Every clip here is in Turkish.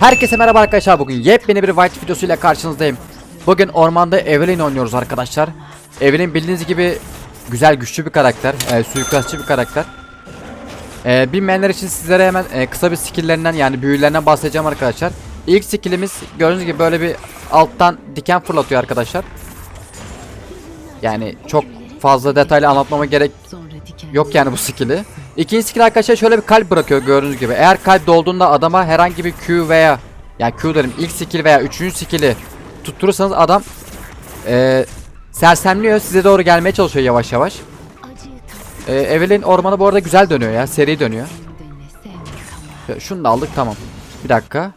Herkese merhaba arkadaşlar bugün yepyeni bir White videosuyla karşınızdayım. Bugün ormanda Evelyn oynuyoruz arkadaşlar. Evelyn bildiğiniz gibi güzel güçlü bir karakter, e, suikastçı bir karakter. E, bilmeyenler için sizlere hemen e, kısa bir skill'lerinden yani büyülerinden bahsedeceğim arkadaşlar. İlk skill'imiz gördüğünüz gibi böyle bir alttan diken fırlatıyor arkadaşlar. Yani çok fazla detaylı anlatmama gerek Yok yani bu skill'i. İkinci skill arkadaşlar şöyle bir kalp bırakıyor gördüğünüz gibi. Eğer kalp dolduğunda adama herhangi bir Q veya yani Q derim ilk skill veya üçüncü skill'i tutturursanız adam eee sersemliyor size doğru gelmeye çalışıyor yavaş yavaş. Eee Evelyn ormanı bu arada güzel dönüyor ya seri dönüyor. Şunu da aldık tamam. Bir dakika.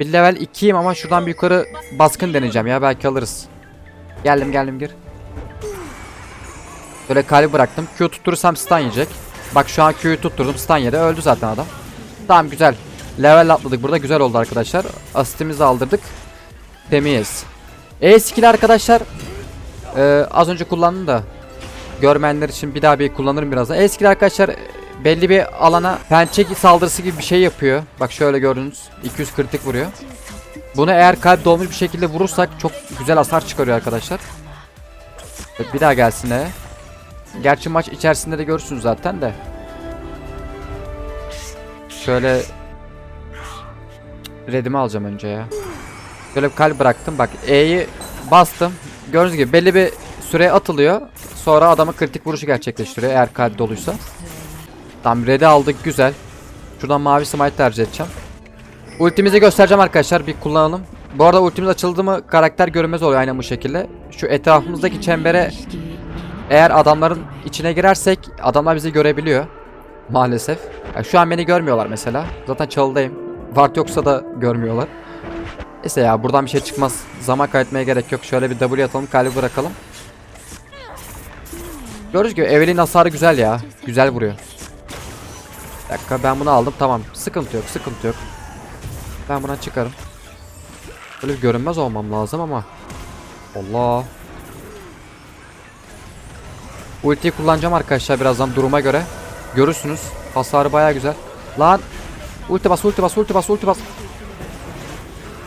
Bir level 2'yim ama şuradan bir yukarı baskın deneyeceğim ya belki alırız. Geldim geldim gir. Böyle kalbi bıraktım. Q tutturursam stun yiyecek. Bak şu an Q'yu tutturdum. Stun yedi. Öldü zaten adam. Tamam güzel. Level atladık burada. Güzel oldu arkadaşlar. Asistimizi aldırdık. Temiz. E skill arkadaşlar. Ee, az önce kullandım da. Görmeyenler için bir daha bir kullanırım birazdan. E skill arkadaşlar e, belli bir alana pençe saldırısı gibi bir şey yapıyor. Bak şöyle gördünüz. 200 kritik vuruyor. Bunu eğer kalp dolmuş bir şekilde vurursak çok güzel hasar çıkarıyor arkadaşlar. Evet, bir daha gelsin E. Gerçi maç içerisinde de görürsünüz zaten de. Şöyle Redimi alacağım önce ya. Şöyle bir kalp bıraktım. Bak E'yi bastım. Gördüğünüz gibi belli bir süreye atılıyor. Sonra adamı kritik vuruşu gerçekleştiriyor eğer kalp doluysa. Tamam red'i aldık güzel. Şuradan mavi smite tercih edeceğim. Ultimizi göstereceğim arkadaşlar bir kullanalım. Bu arada ultimiz açıldı mı karakter görünmez oluyor aynen bu şekilde. Şu etrafımızdaki çembere eğer adamların içine girersek adamlar bizi görebiliyor. Maalesef. Ya şu an beni görmüyorlar mesela. Zaten çalıdayım. Vart yoksa da görmüyorlar. Neyse ya buradan bir şey çıkmaz. Zaman kaybetmeye gerek yok. Şöyle bir W atalım kalbi bırakalım. Gördüğünüz gibi Evelyn hasarı güzel ya. Güzel vuruyor. Bir dakika ben bunu aldım tamam. Sıkıntı yok sıkıntı yok. Ben buna çıkarım. Böyle bir görünmez olmam lazım ama. Allah. Ultiyi kullanacağım arkadaşlar birazdan duruma göre. Görürsünüz. Hasarı baya güzel. Lan. Ulti bas, ulti bas, ulti bas, ulti bas.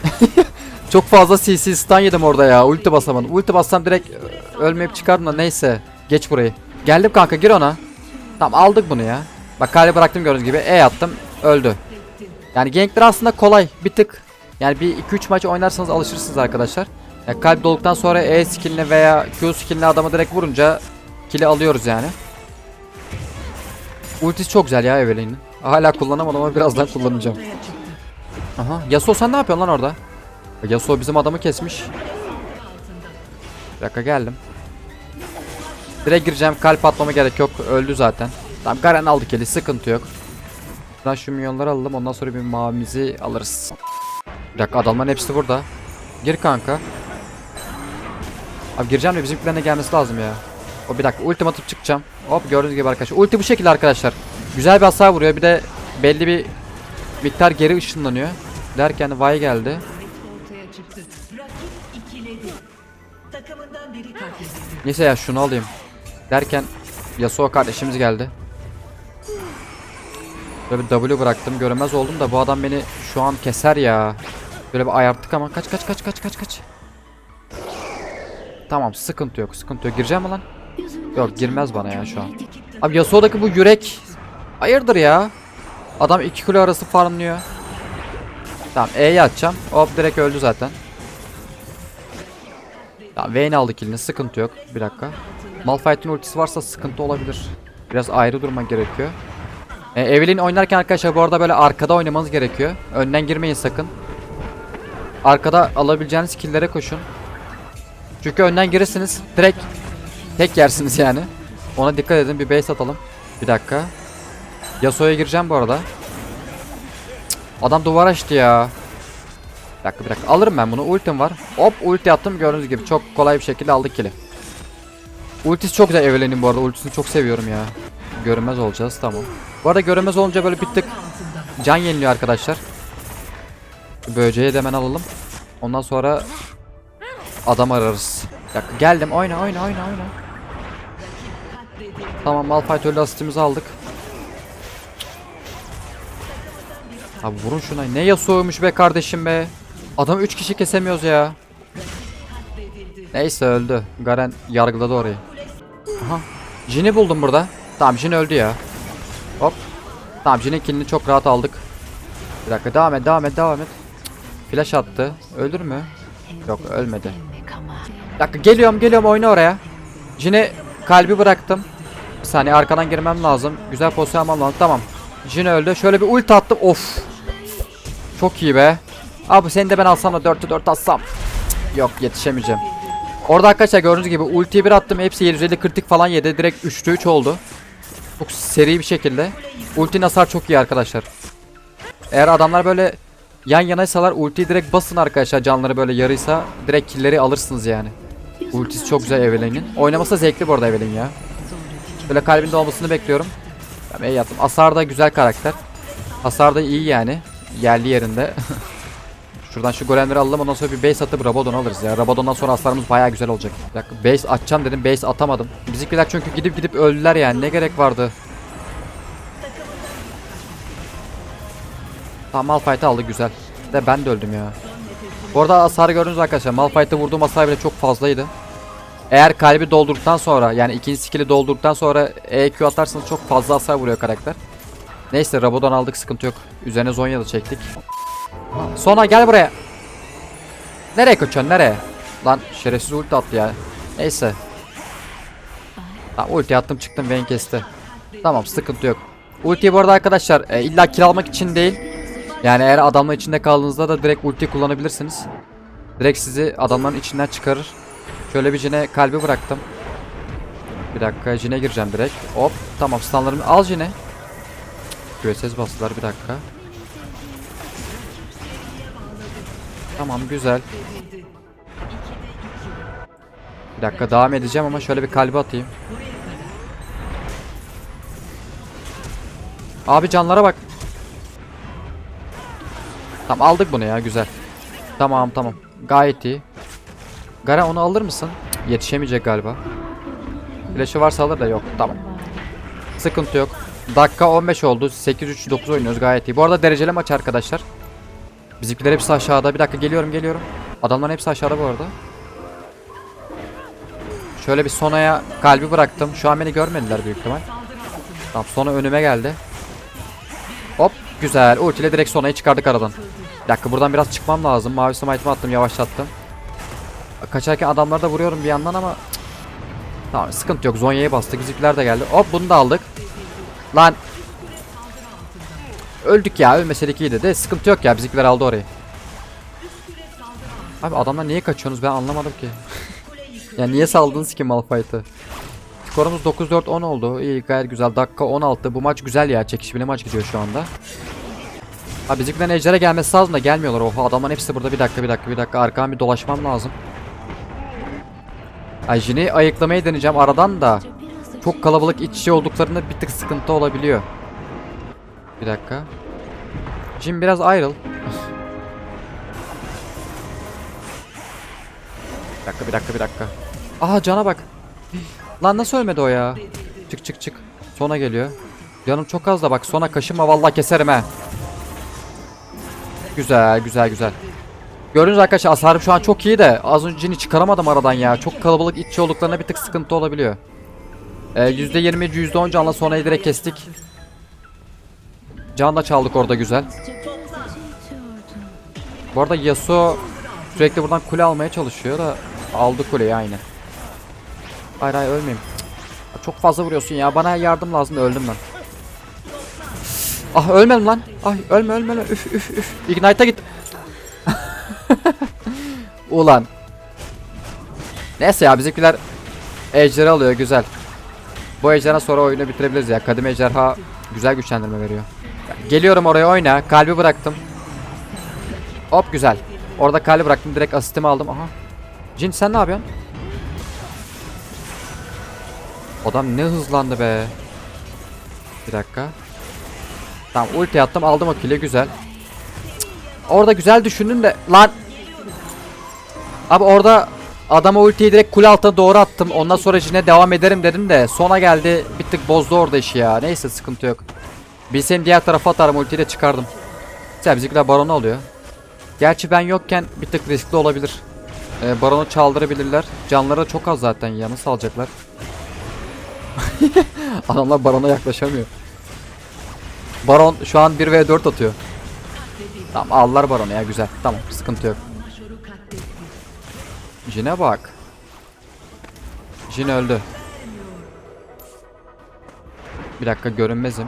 Çok fazla CC stun yedim orada ya. Ulti basamadım. Ulti bassam direkt ö, ölmeyip çıkardım da neyse. Geç burayı. Geldim kanka gir ona. Tamam aldık bunu ya. Bak kale bıraktım gördüğünüz gibi. E attım. Öldü. Yani gankler aslında kolay. Bir tık. Yani bir 2-3 maç oynarsanız alışırsınız arkadaşlar. Yani kalp dolduktan sonra E skillini veya Q skillini adamı direkt vurunca Kili alıyoruz yani. Ultisi çok güzel ya Evelyn'in. Hala kullanamadım ama birazdan kullanacağım. Aha. Yasuo sen ne yapıyorsun lan orada? Yasuo bizim adamı kesmiş. Bir dakika geldim. Direkt gireceğim. Kalp atmama gerek yok. Öldü zaten. Tamam Garen aldık eli. Sıkıntı yok. Buradan şu milyonları alalım. Ondan sonra bir mavimizi alırız. Bir dakika adamların hepsi burada. Gir kanka. Abi gireceğim de bizimkilerine gelmesi lazım ya. O bir dakika ultim atıp çıkacağım. Hop gördüğünüz gibi arkadaşlar. Ulti bu şekilde arkadaşlar. Güzel bir hasar vuruyor. Bir de belli bir miktar geri ışınlanıyor. Derken vay geldi. Neyse ya şunu alayım. Derken Yasuo kardeşimiz geldi. Böyle bir W bıraktım. Görünmez oldum da bu adam beni şu an keser ya. Böyle bir ayarttık ama kaç kaç kaç kaç kaç kaç. Tamam sıkıntı yok sıkıntı yok. Gireceğim mi lan? Yok girmez bana ya şu an. Abi Yasuo'daki bu yürek hayırdır ya? Adam 2 kilo arası farmlıyor. Tamam E'yi atacağım. Hop direkt öldü zaten. Tamam Vayne aldı killini sıkıntı yok. Bir dakika. Malphite'in ultisi varsa sıkıntı olabilir. Biraz ayrı durman gerekiyor. E, Evelyn oynarken arkadaşlar bu arada böyle arkada oynamanız gerekiyor. Önden girmeyin sakın. Arkada alabileceğiniz killere koşun. Çünkü önden girirsiniz direkt tek yersiniz yani. Ona dikkat edin bir base atalım. Bir dakika. Yasuo'ya gireceğim bu arada. Adam duvar açtı ya. Bir dakika bir dakika alırım ben bunu ultim var. Hop ulti attım gördüğünüz gibi çok kolay bir şekilde aldık kili. Ultisi çok güzel Evelyn'in bu arada ultisini çok seviyorum ya. Görünmez olacağız tamam. Bu arada görünmez olunca böyle bir tık can yeniliyor arkadaşlar. Böceği de hemen alalım. Ondan sonra adam ararız. Bir dakika geldim oyna oyna oyna oyna. Tamam Malphite öldü asistimizi aldık. Abi vurun şuna. Ne Yasuo'ymuş be kardeşim be. Adam 3 kişi kesemiyoruz ya. Neyse öldü. Garen yargıladı orayı. Aha. Jin'i buldum burada. Tamam Jin öldü ya. Hop. Tamam Jin'in killini çok rahat aldık. Bir dakika devam et devam et devam et. Flash attı. Ölür mü? Yok ölmedi. Bir dakika geliyorum geliyorum oyna oraya. Jin'e kalbi bıraktım. Bir saniye arkadan girmem lazım. Güzel pozisyon almam lazım. Tamam. Jin öldü. Şöyle bir ulti attım. Of. Çok iyi be. Abi seni de ben alsam da 4'te 4 atsam. Yok yetişemeyeceğim. Orada arkadaşlar gördüğünüz gibi ultiyi bir attım. Hepsi 750 kritik falan yedi. Direkt 3'te 3 oldu. Çok seri bir şekilde. Ulti hasar çok iyi arkadaşlar. Eğer adamlar böyle yan yanaysalar ultiyi direkt basın arkadaşlar. Canları böyle yarıysa direkt killleri alırsınız yani. Ultisi çok güzel Evelyn'in. Oynaması zevkli bu arada Evelyn ya. Böyle kalbinde olmasını bekliyorum. Ben iyi yaptım. Asar da güzel karakter. Hasar da iyi yani. Yerli yerinde. Şuradan şu golemleri alalım ondan sonra bir base atıp Rabadon alırız ya. Rabadon'dan sonra hasarımız bayağı güzel olacak. Bir base atacağım dedim base atamadım. Bizimkiler çünkü gidip gidip öldüler yani ne gerek vardı. Tamam Malphite aldı güzel. De ben de öldüm ya. Bu arada hasarı gördünüz arkadaşlar. Malphite'e vurduğum hasar bile çok fazlaydı. Eğer kalbi doldurduktan sonra yani ikinci skill'i doldurduktan sonra EQ atarsanız çok fazla hasar vuruyor karakter. Neyse Rabadon aldık sıkıntı yok. Üzerine Zonya da çektik. Sona gel buraya. Nereye kaçıyorsun nereye? Lan şerefsiz ulti attı ya. Neyse. Tamam ulti attım çıktım Vayne kesti. Tamam sıkıntı yok. Ultiyi bu arada arkadaşlar e, illa kill almak için değil. Yani eğer adamla içinde kaldığınızda da direkt ulti kullanabilirsiniz. Direkt sizi adamların içinden çıkarır. Şöyle bir Jine kalbi bıraktım. Bir dakika Jine gireceğim direkt. Hop tamam stunlarımı al Jine. QSS bastılar bir dakika. Tamam güzel. Bir dakika devam edeceğim ama şöyle bir kalbi atayım. Abi canlara bak. Tamam aldık bunu ya güzel. Tamam tamam. Gayet iyi. Garen onu alır mısın? Yetişemeyecek galiba. Flash'ı varsa alır da yok. Tamam. Sıkıntı yok. Dakika 15 oldu. 8-3-9 oynuyoruz gayet iyi. Bu arada dereceli maç arkadaşlar. Bizimkiler hepsi aşağıda. Bir dakika geliyorum geliyorum. Adamların hepsi aşağıda bu arada. Şöyle bir Sona'ya kalbi bıraktım. Şu an beni görmediler büyük ihtimal. Tamam Sona önüme geldi. Hop güzel. Ultiyle direkt Sona'yı çıkardık aradan. Bir dakika buradan biraz çıkmam lazım. Mavi smite'ımı attım yavaşlattım. Kaçarken adamları da vuruyorum bir yandan ama. Tamam sıkıntı yok. Zonya'ya bastık. Bizimkiler de geldi. Hop bunu da aldık. Lan. Öldük ya. Ölmeseydik iyiydi de sıkıntı yok ya. Bizimkiler aldı orayı. Abi adamlar niye kaçıyorsunuz ben anlamadım ki. ya niye saldınız ki Malphite'ı? Skorumuz 9-4-10 oldu. İyi gayet güzel. Dakika 16. Bu maç güzel ya. Çekişmeli maç gidiyor şu anda. Abi bizimkilerin ejderha gelmesi lazım da gelmiyorlar. Oha adamların hepsi burada. Bir dakika bir dakika bir dakika. Arkadan bir dolaşmam lazım. Ay Jin'i ayıklamayı deneyeceğim aradan da. Çok kalabalık iç içe olduklarında bir tık sıkıntı olabiliyor. Bir dakika. Jin biraz ayrıl. bir dakika bir dakika bir dakika. Aha cana bak. Lan nasıl ölmedi o ya? Çık çık çık. Sona geliyor. Canım çok az da bak sona kaşınma vallahi keserim he. Güzel güzel güzel. Gördüğünüz arkadaşlar hasarım şu an çok iyi de az önce Jin'i çıkaramadım aradan ya. Çok kalabalık içi olduklarına bir tık sıkıntı olabiliyor. Ee, %20 %10 canla sonrayı direkt kestik. Can da çaldık orada güzel. Bu arada Yasuo sürekli buradan kule almaya çalışıyor da aldı kuleyi aynı. Hayır hayır ölmeyeyim. Çok fazla vuruyorsun ya. Bana yardım lazım öldüm ben. Ah ölmedim lan. Ay ölme ölme ölme. Üf üf üf. Ignite'a git. Ulan. Neyse ya bizimkiler ejderi alıyor güzel. Bu ejderha sonra oyunu bitirebiliriz ya. Kadim ejderha güzel güçlendirme veriyor. Geliyorum oraya oyna. Kalbi bıraktım. Hop güzel. Orada kalbi bıraktım. Direkt asistimi aldım. Aha. Jin sen ne yapıyorsun? Adam ne hızlandı be. Bir dakika. Tamam ulti attım aldım o kill'i güzel. Cık. Orada güzel düşündüm de lan. Abi orada adama ultiyi direkt kule altına doğru attım. Ondan sonra Jin'e devam ederim dedim de sona geldi bir tık bozdu orada işi ya. Neyse sıkıntı yok. Bilsem diğer tarafa atarım ultiyi de çıkardım. Güzel bizimkiler baronu alıyor. Gerçi ben yokken bir tık riskli olabilir. Ee, baronu çaldırabilirler. Canları da çok az zaten ya. Nasıl alacaklar? Adamlar barona yaklaşamıyor. Baron şu an 1v4 atıyor. Tamam aldılar baronu ya güzel. Tamam sıkıntı yok. Jin'e bak. Jin öldü. Bir dakika görünmezim.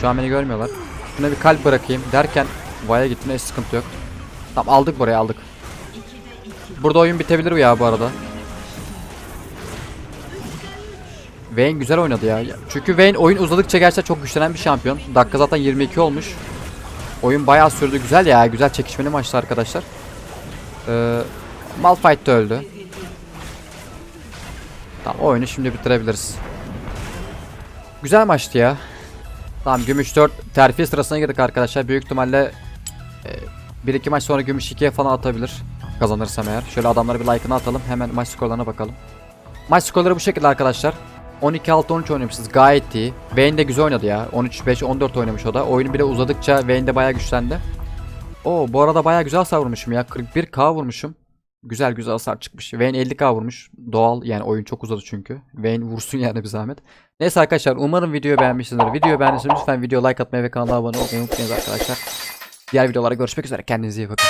Şu an beni görmüyorlar. Şuna bir kalp bırakayım derken Vaya gitti neyse sıkıntı yok. Tamam aldık buraya aldık. Burada oyun bitebilir ya bu arada. Vayne güzel oynadı ya. Çünkü Vayne oyun uzadıkça gerçekten çok güçlenen bir şampiyon. Dakika zaten 22 olmuş. Oyun bayağı sürdü. Güzel ya. Güzel çekişmeli maçtı arkadaşlar. Ee, Malphite de öldü. Tamam oyunu şimdi bitirebiliriz. Güzel maçtı ya. Tamam gümüş 4 terfi sırasına girdik arkadaşlar. Büyük ihtimalle 1-2 maç sonra gümüş 2'ye falan atabilir. Kazanırsam eğer. Şöyle adamlara bir like'ını atalım. Hemen maç skorlarına bakalım. Maç skorları bu şekilde arkadaşlar. 12-6-13 oynamışız. Gayet iyi. Vayne de güzel oynadı ya. 13-5-14 oynamış o da. Oyunu bile uzadıkça Vayne de bayağı güçlendi. Oo bu arada bayağı güzel hasar vurmuşum ya. 41k vurmuşum. Güzel güzel hasar çıkmış. Vayne 50k vurmuş. Doğal yani oyun çok uzadı çünkü. Vayne vursun yani bir zahmet. Neyse arkadaşlar umarım videoyu beğenmişsinizdir. Videoyu beğendiyseniz lütfen video like atmayı ve kanala abone olmayı unutmayın arkadaşlar. Diğer videolara görüşmek üzere. Kendinize iyi bakın.